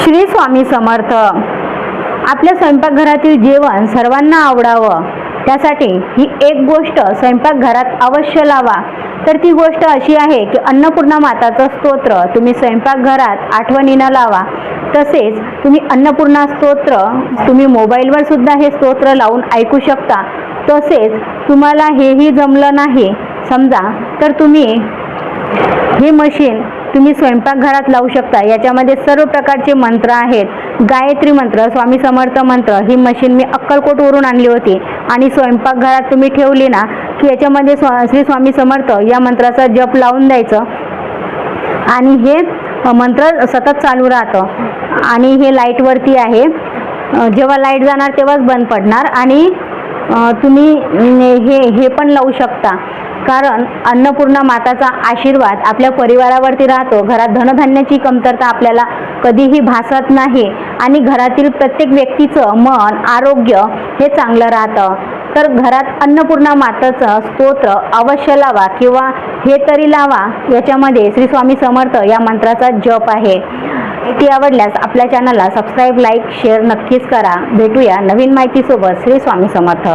श्री स्वामी समर्थ. आपल्या स्वयंपाकघरातील जेवण सर्वांना आवडावं. त्यासाठी ही एक गोष्ट स्वयंपाकघरात अवश्य लावा. तर ती गोष्ट अशी आहे की अन्नपूर्णा माताचं स्तोत्र तुम्ही स्वयंपाकघरात आठवणीनं लावा. तसेच तुम्ही अन्नपूर्णा स्तोत्र तुम्ही मोबाईलवर सुद्धा हे स्तोत्र लावून ऐकू शकता. तसेच तुम्हाला हेही जमलं नाही. समजा तर तुम्ही हे मशीन तुम्ही स्वयंपाकघरात लावू शकता. याच्यामध्ये सर्व प्रकारचे मंत्र आहेत. गायत्री मंत्र स्वामी समर्थ मंत्र ही मशीन मी अक्कलकोटवरून आणली होती. आणि स्वयंपाकघरात तुम्ही ठेवली ना की याच्यामध्ये स्वा श्री स्वामी समर्थ या मंत्राचा जप लावून द्यायचं. आणि हे मंत्र सतत चालू राहतं. आणि हे लाईटवरती आहे. जेव्हा लाइट जाणार तेव्हाच बंद पडणार. आणि तुम्ही हे हे पण लावू शकता. कारण अन्नपूर्णा माताचा आशीर्वाद आपल्या परिवारावरती राहतो. घरात धनधान्याची कमतरता आपल्याला कधीही भासत नाही आणि घरातील प्रत्येक व्यक्तीचं मन आरोग्य हे चांगलं राहतं. तर घरात अन्नपूर्णा माताचं स्तोत्र अवश्य लावा किंवा हे तरी लावा. याच्यामध्ये श्री स्वामी समर्थ या मंत्राचा जप आहे. माहिती आवडल्यास आपल्या चॅनलला सबस्क्राईब लाईक शेअर नक्कीच करा. भेटूया नवीन माहितीसोबत. श्री स्वामी समर्थ.